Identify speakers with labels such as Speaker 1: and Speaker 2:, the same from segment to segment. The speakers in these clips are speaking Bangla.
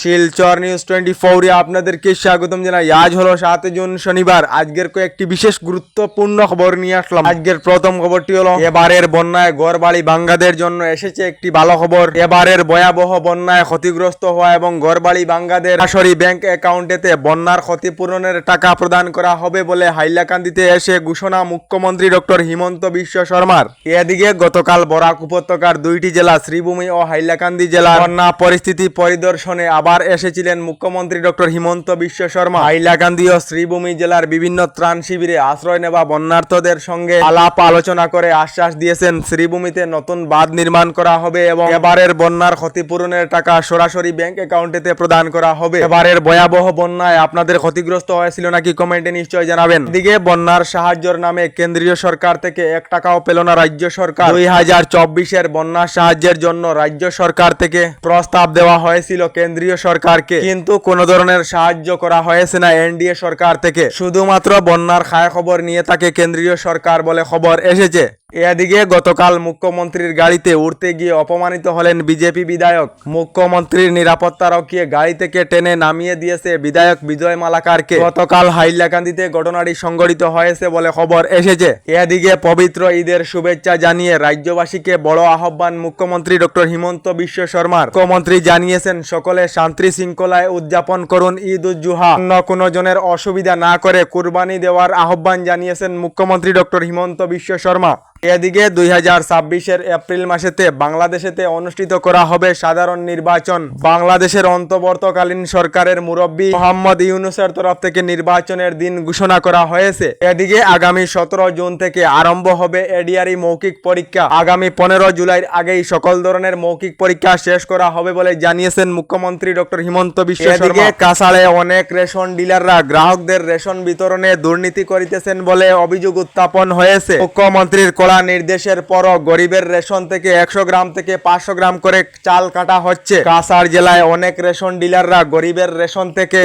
Speaker 1: শিলচর নিউজ টোয়েন্টি ফোরে আপনাদেরকে স্বাগতম জানাই। আজ হলো সাত জুন, শনিবার। আজকের কয়েকটি বিশেষ গুরুত্বপূর্ণ খবর নিয়ে আসলাম। আজকের প্রথম খবরটি হলো, এবারের বন্যায় গড়বাড়ি বাঙ্গাদের জন্য এসেছে একটি ভালো খবর। এবারের ভয়াবহ বন্যায় ক্ষতিগ্রস্ত হওয়া এবং গড়বাড়ি বাঙ্গাদের সরাসরি ব্যাংক অ্যাকাউন্টেতে বন্যার ক্ষতিপূরণের টাকা প্রদান করা হবে বলে হাইলাকান্দিতে এসে ঘোষণা মুখ্যমন্ত্রী ডক্টর হিমন্ত বিশ্ব শর্মার। এদিকে গতকাল বরাক উপত্যকার দুইটি জেলা, শ্রীভূমি ও হাইলাকান্দি জেলার বন্যা পরিস্থিতি পরিদর্শনে আবার এসেছিলেন মুখ্যমন্ত্রী ডক্টর হিমন্ত বিশ্ব শর্মা। হাইলাকান্দি ও শ্রীভূমি জেলার বিভিন্ন ত্রাণ শিবিরে আশ্রয় নেওয়া বন্যার্থদের সঙ্গে আলাপ আলোচনা করে আশ্বাস দিয়েছেন। শ্রীভূমিতে নতুন বাঁধ নির্মাণ করা হবে এবং এবারের বন্যার ক্ষতিপূরণের টাকা সরাসরি ব্যাংক অ্যাকাউন্টেতে প্রদান করা হবে। এবারের ভয়াবহ বন্যায় আপনাদের ক্ষতিগ্রস্ত হয়েছিল নাকি কমেন্টে নিশ্চয় জানাবেন। দিকে বন্যার সাহায্যের নামে কেন্দ্রীয় সরকার থেকে এক টাকাও পেল না রাজ্য সরকার। দুই হাজার চব্বিশের বন্যা সাহায্যের জন্য রাজ্য সরকার থেকে প্রস্তাব দেওয়া হয়েছিল। কেন্দ্রীয় সরকারকে। কিন্তু কোনো ধরনের সাহায্য করা হয়েছে না এনডিএ সরকার থেকে। শুধুমাত্র বন্যার খায় খবর নিয়ে তাকে কেন্দ্রীয় সরকার বলে খবর এসেছে। এদিকে গতকাল মুখ্যমন্ত্রীর গাড়িতে উঠতে গিয়ে অপমানিত হলেন বিজেপি বিধায়ক। মুখ্যমন্ত্রীর নিরাপত্তা রক্ষিয়ে গাড়ি থেকে টেনে নামিয়ে দিয়েছে বিধায়ক বিজয় মালাকারকে। গতকাল হাইলাকান্দিতে ঘটনাটি সংঘটিত হয়েছে বলে খবর এসেছে। এদিকে পবিত্র ঈদের শুভেচ্ছা জানিয়ে রাজ্যবাসীকে বড় আহ্বান মুখ্যমন্ত্রী ডক্টর হিমন্ত বিশ্ব শর্মার। মুখ্যমন্ত্রী জানিয়েছেন, সকলে শান্তি শৃঙ্খলায় উদযাপন করুন ঈদ উজ্জুহা অন্য কোনো জনের অসুবিধা না করে কুরবানি দেওয়ার আহ্বান জানিয়েছেন মুখ্যমন্ত্রী ডক্টর হিমন্ত বিশ্ব শর্মা। এদিকে দুই হাজার ছাব্বিশের এপ্রিল মাসেতে বাংলাদেশেতে অনুষ্ঠিত করা হবে সাধারণ নির্বাচন। বাংলাদেশের অন্তর্বর্তকালীন সরকারের মুরব্বী মোহাম্মদ ইউনুসের তরফ থেকে নির্বাচনের দিন ঘোষণা করা হয়েছে। এদিকে আগামী সতেরো জুন থেকে আরম্ভ হবে এডিআরই মৌখিক পরীক্ষা। আগামী পনেরো জুলাইয়ের আগেই সকল ধরনের মৌখিক পরীক্ষা শেষ করা হবে বলে জানিয়েছেন মুখ্যমন্ত্রী ডক্টর হিমন্ত বিশ্ব এদিকে কাসালে অনেক রেশন ডিলাররা গ্রাহকদের রেশন বিতরণে দুর্নীতি করিতেছেন বলে অভিযোগ উত্থাপন হয়েছে। মুখ্যমন্ত্রীর কড়া নির্দেশের পরও গরিবের রেশন থেকে একশো গ্রাম থেকে পাঁচশো গ্রাম করে চাল কাটা হচ্ছে। কাসার জেলায় অনেক রেশন ডিলাররা গরিবের রেশন থেকে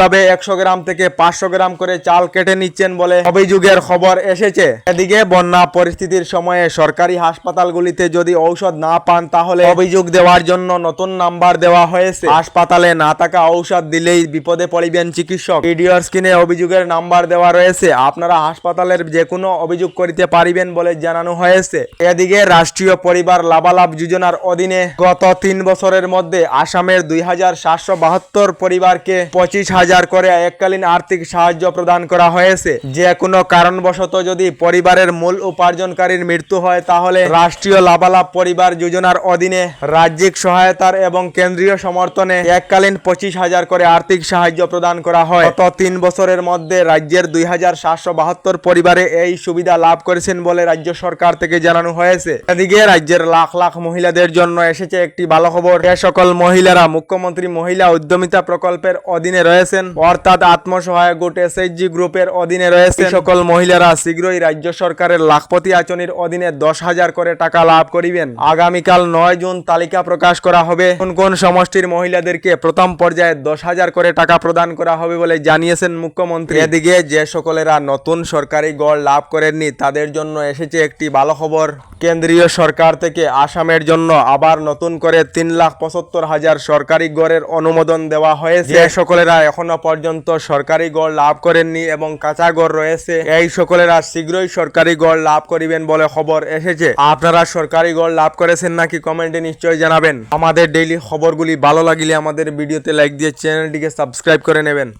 Speaker 1: ভাবে একশো গ্রাম থেকে পাঁচশো গ্রাম করে চাল কেটে নিচ্ছেন বলে অভিযোগের খবর এসেছে। এদিকে বন্যা পরিস্থিতির সময়ে সরকারি হাসপাতালগুলিতে যদি ঔষধ না পান, তাহলে অভিযোগ দেওয়ার জন্য নতুন নাম্বার দেওয়া হয়েছে। হাসপাতালে না থাকা ঔষধ দিলেই বিপদে পড়িবেন চিকিৎসক। ভিডিওর স্ক্রিনে অভিযোগের নাম্বার দেওয়া রয়েছে। আপনারা হাসপাতালের যে কোনো অভিযোগ করিতে পারিবেন বলে জানানো হয়েছে। এদিকে রাষ্ট্রীয় পরিবার লাভালাভ যোজনার অধীনে গত তিন বছরের মধ্যে আসামের দুই হাজার সাতশো বাহাত্তর পরিবারকে পঁচিশ হাজার করে এককালীন আর্থিক সাহায্য প্রদান করা হয়েছে। যে কোনো কারণবশত যদি পরিবারের মূল উপার্জনকারীর মৃত্যু হয়, তাহলে রাষ্ট্রীয় লাভালাভ পরিবার যোজনার অধীনে রাজ্যিক সহায়তার এবং কেন্দ্রীয় সমর্থনে এককালীন পঁচিশ হাজার করে আর্থিক সাহায্য প্রদান করা হয়। গত তিন বছরের মধ্যে রাজ্যের দুই হাজার সাতশো বাহাত্তর পরিবারে এই সুবিধা লাভ করেছেন বলে রাজ্য সরকার থেকে জানানো হয়েছে। এদিকে রাজ্যের লাখ লাখ মহিলাদের জন্য এসেছে একটি ভালো খবর। এ সকল মহিলারা মুখ্যমন্ত্রী মহিলা উদ্যমিতা প্রকল্পের অধীনে রয়েছেন, অর্থাৎ আত্মসহায়ক গোট এসএইচজি গ্রুপের অধীনে রয়েছে সকল মহিলারা শীঘ্রই রাজ্য সরকারের লাখপতি আচনির অধীনে দশ হাজার করে টাকা লাভ করিবেন। আগামীকাল নয় জুন তালিকা প্রকাশ করা হবে। কোন কোন সমষ্টির মহিলাদেরকে প্রথম পর্যায়ে দশ হাজার করে টাকা প্রদান করা হবে বলে জানিয়েছেন মুখ্যমন্ত্রী। এদিকে যে সকলেরা নতুন সরকারি গড় লাভ করেননি, তাদের জন্য এসেছে একটি ভালো খবর। কেন্দ্রীয় সরকার থেকে আসামের জন্য আবার নতুন করে তিন লাখ পঁচাত্তর হাজার সরকারি গড়ের অনুমোদন দেওয়া হয়েছে। যে সকলেরা এখনও পর্যন্ত সরকারি গড় লাভ করেননি এবং কাঁচা গড় রয়েছে, এই সকলেরা শীঘ্রই সরকারি গড় লাভ করিবেন বলে খবর এসেছে। আপনারা সরকারি গড় লাভ করেছেন নাকি কমেন্টে নিশ্চয়ই জানাবেন। আমাদের ডেইলি খবরগুলি ভালো লাগলে আমাদের ভিডিওতে লাইক দিয়ে চ্যানেলটিকে সাবস্ক্রাইব করে নেবেন।